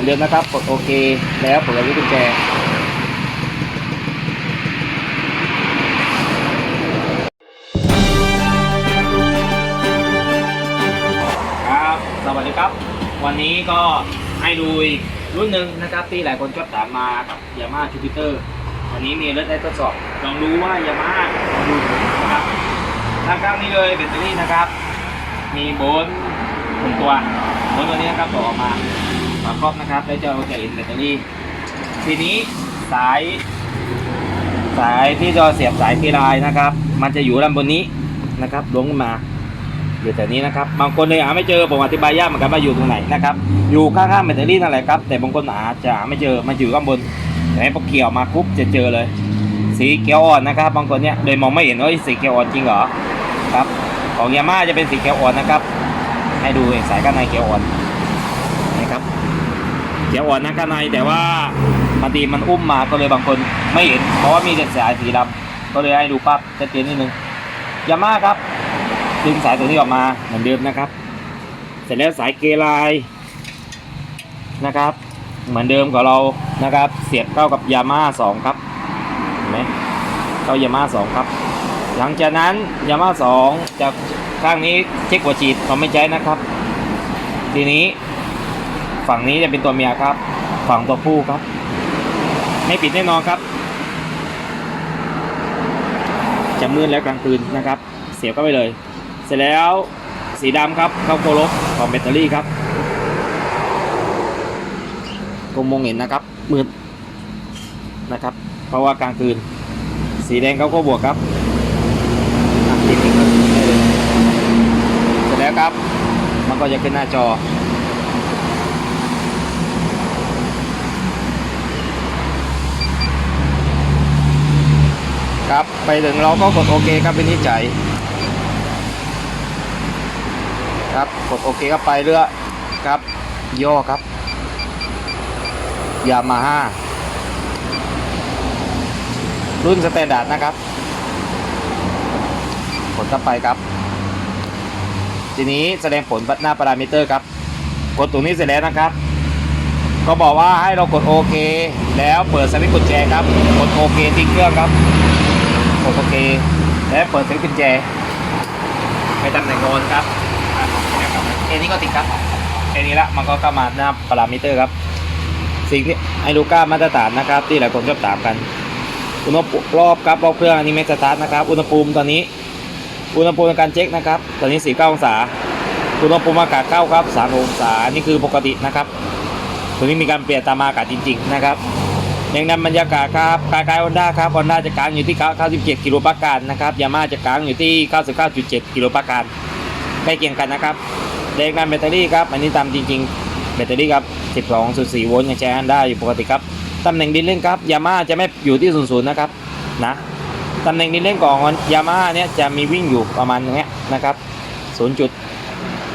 มือนเดิมนะครับ กดโอเค แล้วเปิดลูกกุญแจครับ สวัสดีครับ วันนี้ก็ให้ดูอีกรุ่นหนึ่งนะครับ ที่หลายคนชอบถามมากับยามาจูปิเตอร์วันนี้มีรถได้ทดสอบลองดูว่ายามาลองดูนะครับด้านข้างนี้เลยแบตเตอรี่นะครับ มีโบนหนึ่งตัวโบนตัวนี้นะครับต่อออกมาาครอบนะครับแล้วจะเอาจะเห็นแบตเตอรี่ ทีนี้สายสายที่จะเสียบสายทีลายนะครับ มันจะอยู่ด้านบนนี้นะครับลงขึ้นมาอยู่แถวนี้นะครับ บางคนเลยหาไม่เจอผมอธิบายยากเหมือนกันว่าอยู่ตรงไหนนะครับ อยู่ข้างๆแบตเตอรี่นั่นแหละครับ แต่บางคนหาจะหาไม่เจอ มันอยู่ข้างบน แต่พอเกี่ยวมาปุ๊บจะเจอเลย สีเขียวอ่อนนะครับ บางคนเนี่ยเลยมองไม่เห็นว่าเฮ้ยสีเขียวอ่อนจริงเหรอ ครับ ของยาม่าจะเป็นสีเขียวอ่อนนะครับ ให้ดูสายข้างในเขียวอ่อน เขียวอ่อนนะข้างในแต่ว่าบางทีมันอุ้มมาก็เลยบางคนไม่เห็น เพราะว่ามีแต่สายสีดำก็เลยให้ดูปั๊บชัดเจนนิดนึงยาม่าครับดึงสายตัวนี้ออกมาเหมือนเดิมนะครับ เสร็จแล้วสายเกลายนะครับ เหมือนเดิมกับเรานะครับ เสียบเข้ากับยาม่าสองครับเห็นไหมเข้ายาม่าสองครับ หลังจากนั้นยาม่าสองจากข้างนี้เช็คหัวฉีดเราไม่ใช้นะครับ ทีนี้ ฝั่งนี้จะเป็นตัวเมียครับ ฝั่งตัวผู้ครับ ไม่ปิดแน่นอนครับ จะมืดแล้วกลางคืนนะครับ เสียบเข้าไปเลย เสร็จแล้วสีดำครับเข้าโคลบของแบตเตอรี่ครับคงมองเห็นนะครับมืดนะครับ เพราะว่ากลางคืน สีแดงเขาก็บวกครับเสร็จแล้วครับ มันก็จะขึ้นหน้าจอ ครับ ไปถึงเราก็กดโอเคครับวินิจฉัยครับกดโอเคครับไปเรือครับ ย่อครับยามาฮ่ารุ่นสแตนดาร์ดนะครับ กดเข้าไปครับ ทีนี้แสดงผลหน้าพารามิเตอร์ครับ กดตรงนี้เสร็จแล้วนะครับก็บอกว่าให้เรากดโอเค แล้วเปิดสวิตช์กุญแจครับ กดโอเคทิ้งเครื่องครับ กดโอเค แล้วเปิดสวิตช์กุญแจ ไปตำแหน่งโอนครับเอนี้ก็ติดครับเอนี้ละมันก็เข้ามาหน้าพารามิเตอร์ครับ สิ่งที่ไอลูก้ามาตรฐานนะครับ ที่หลายคนชอบถามกัน อุณหภูมิรอบครับรอบเครื่องอันนี้ไม่สตาร์ทนะครับ อุณหภูมิตอนนี้ อุณหภูมิในการเช็คนะครับ ตอนนี้ 49 องศา อุณหภูมิอากาศเข้าครับ3องศา นี่คือปกตินะครับ ตัวนี้มีการเปลี่ยนตามอากาศจริง ๆ นะครับ แรงดันบรรยากาศครับคล้ายๆฮอนด้าครับฮอนด้าจะค้างอยู่ที่97กิโลปาการนะครับยาม่าจะค้างอยู่ที่ 99.7กิโลปาการใกล้เคียงกันนะครับแรงดันแบตเตอรี่ครับอันนี้ตามจริง ๆ แบตเตอรี่ครับ 12.4 โวลต์ยังใช้งานได้อยู่ปกติครับตำแหน่งดินเล่นครับยาม่าจะไม่อยู่ที่00นะครับนะตำแหน่งดินเล่นของยาม่าเนี่ยจะมีวิ่งอยู่ประมาณอย่างเงี้ยนะครับ0จุด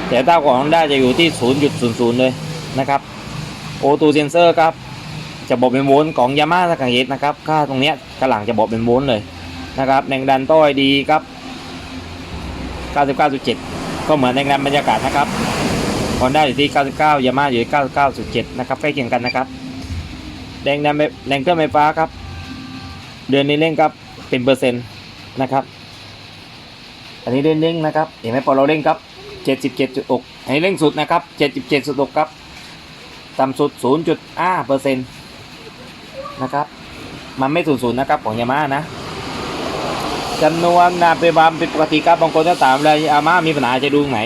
แต่ถ้าของ Honda จะอยู่ที่ 0.00 เลยนะครับโอตูเซนเซอร์ครับ จะบอกเป็นโวลต์ของยาม่าสังเกตนะครับ ค่าตรงเนี้ยกระหลังจะบอกเป็นโวลต์เลยนะครับแรงดันต้อยดีครับ 99.7 ก็เหมือนแรงดันบรรยากาศนะครับฮอนด้าอยู่ที่ 99ยาม่าอยู่ที่ 99.7 นะครับใกล้เคียงกันนะครับแรงดันแรงเครื่องไฟฟ้าครับ เดือนนี้เร่งครับเป็นเปอร์เซ็นต์นะครับ อันนี้เร่งเร่งนะครับ เห็นไหมพอเราเร่งครับ 77.6อันนี้เร่งสุดนะครับ 77.6 ครับต่ำสุด 0.5เปอร์เซ็นต์ นะครับ มันไม่00นย์นะครับของยาม่านะจำนวนนาเป็นบามเป็นปกติครับบางคนจะถามเลยอาม่ามีปัญหาจะดูงไหน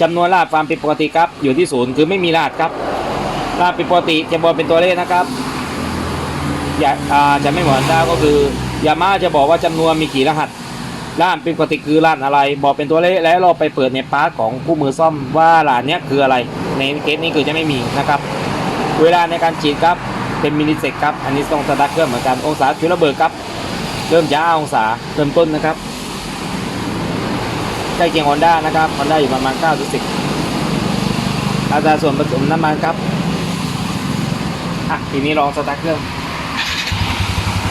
จำนวนรหัสความเป็นปกติครับอยู่ที่ศูนย์คือไม่มีรหัสครับรหัสเป็นปกติจะบอกเป็นตัวเลขนะครับอย่าอ่จะไม่เหมือนได้ก็คือยาม่าจะบอกว่าจำนวนมีกี่รหัสรหัสเป็นปกติคือรหัสอะไร บอกเป็นตัวเลขแล้วเราไปเปิดในพาร์ทของคู่มือซ่อมว่ารหัสเนี้ยคืออะไร ในเคสนี้คือจะไม่มีนะครับ เวลาในการฉีดครับ เป็นมิลลิเซกครับ อันนี้ต้องสตาร์ทเครื่องเหมือนกันองศาจุดระเบิดครับ เริ่มจะ5องศาเริ่มต้นนะครับใกล้เคียงฮอนด้านะครับฮอนด้าอยู่ประมาณ9ถึง10อัตราส่วนผสมน้ำมันครับอะทีนี้ลองสตาร์ทเครื่อง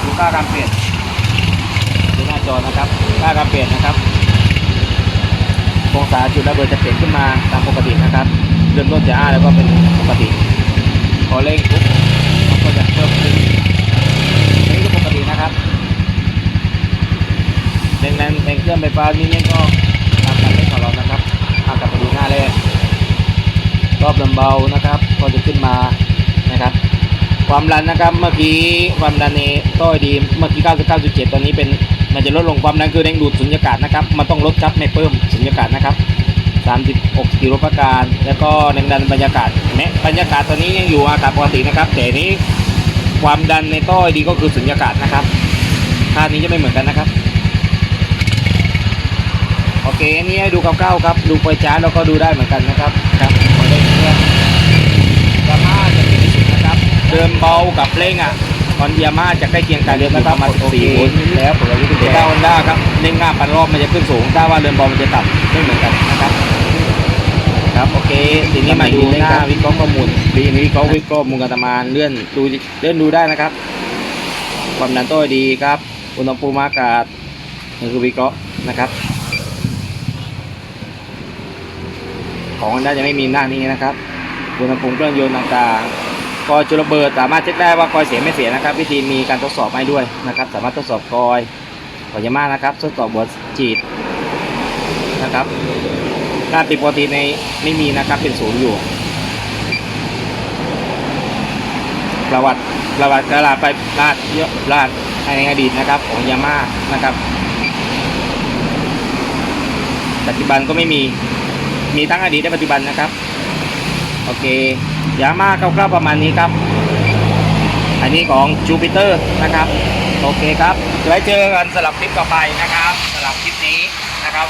ดูค่าการเปลี่ยนดูหน้าจอนะครับค่าการเปลี่ยนนะครับองศาจุดระเบิดจะเปลี่ยนขึ้นมาตามปกตินะครับ เริ่มต้นจะ5แล้วก็เป็นปกติ พอเร่งปุ๊บมันก็จะเพิ่มขึ้นอันนี้ก็ปกตินะครับดังนั้นเป็นเครื่อง ไฟฟ้านี่ก็ตามการเล่นของเรานะครับอากลับไปดูหน้าแรกรอบลำเบานะครับ ก็จะขึ้นมานะครับ ความดันนะครับเมื่อกี้ความดันในต้อยดีเมื่อกี้ 99.7 ตอนนี้เป็นมันจะลดลงความดันคือแรงดูดสุญญากาศนะครับมันต้องลดครับไม่เพิ่มสุญญากาศนะครับ36กิโลประการแล้วก็แรงดันบรรยากาศแม้บรรยากาศตอนนี้ยังอยู่อากาศปกตินะครับ แต่นี้ความดันในต้อยดีก็คือสุญญากาศนะครับค่านี้จะไม่เหมือนกันนะครับ โอเคอันนี้ให้ดูคร่าวๆครับ ดูไฟจ้าร์จแล้วก็ดูได้เหมือนกันนะครับครับขอได้เพื่อนยามาจะเป็นที่สุดนะครับเดินเบากับเร่งอะตอนยามาจะใกล้เคียงกันเดินนะครับมา14โวลต์แล้วผมรู้สึกว่าฮอนด้าครับเร่งง่าพันรอบมันจะขึ้นสูงถ้าว่าเดินเบามันจะต่ำไม่เหมือนกันนะครับครับโอเคทีนี้มาดูหน้าวิเคราะห์ข้อมูลดีนี้เขาวิเคราะห์มูลกันประมาณเลื่อนดูเลื่อนดูได้นะครับ ความดันต้อยดีครับ อุณหภูมิอากาศนี่คือวิเคราะห์นะครับ ของน่าจะไม่มีหน้านี้นะครับอุณหภูมิเครื่องยนต์ต่างๆกอยจุลเบิดสามารถเช็คได้ว่ากอยเสียไม่เสียนะครับ วิธีมีการทดสอบให้ด้วยนะครับ สามารถทดสอบกอยกอยยามานะครับ ทดสอบหัวจีดนะครับการติดปกติในไม่มีนะครับเป็นศูนย์อยู่ ประวัติประวัติกระลาไปลาดเยอะลาดในอดีตนะครับ ของยามานะครับปัจจุบันก็ไม่มี มีทั้งอดีตและปัจจุบันนะครับ โอเคยามาคร่าวๆประมาณนี้ครับ อันนี้ของจูปิเตอร์นะครับ โอเคครับไว้เจอกันสำหรับคลิปต่อไปนะครับสำหรับคลิปนี้นะครับ